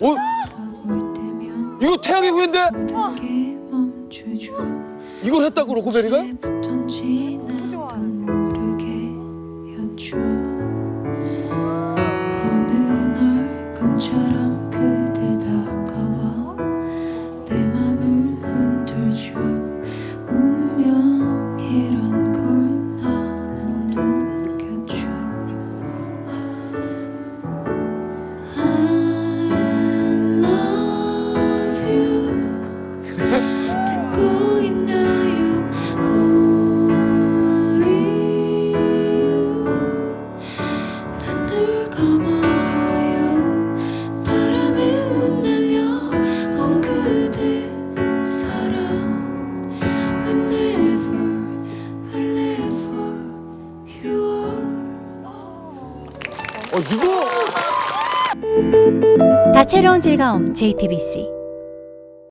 어? 이거 태양의 후예인데? 이걸 했다고 로코베리가? 어느 날 꿈처럼 그대 다가와 이거. 다채로운 즐거움 JTBC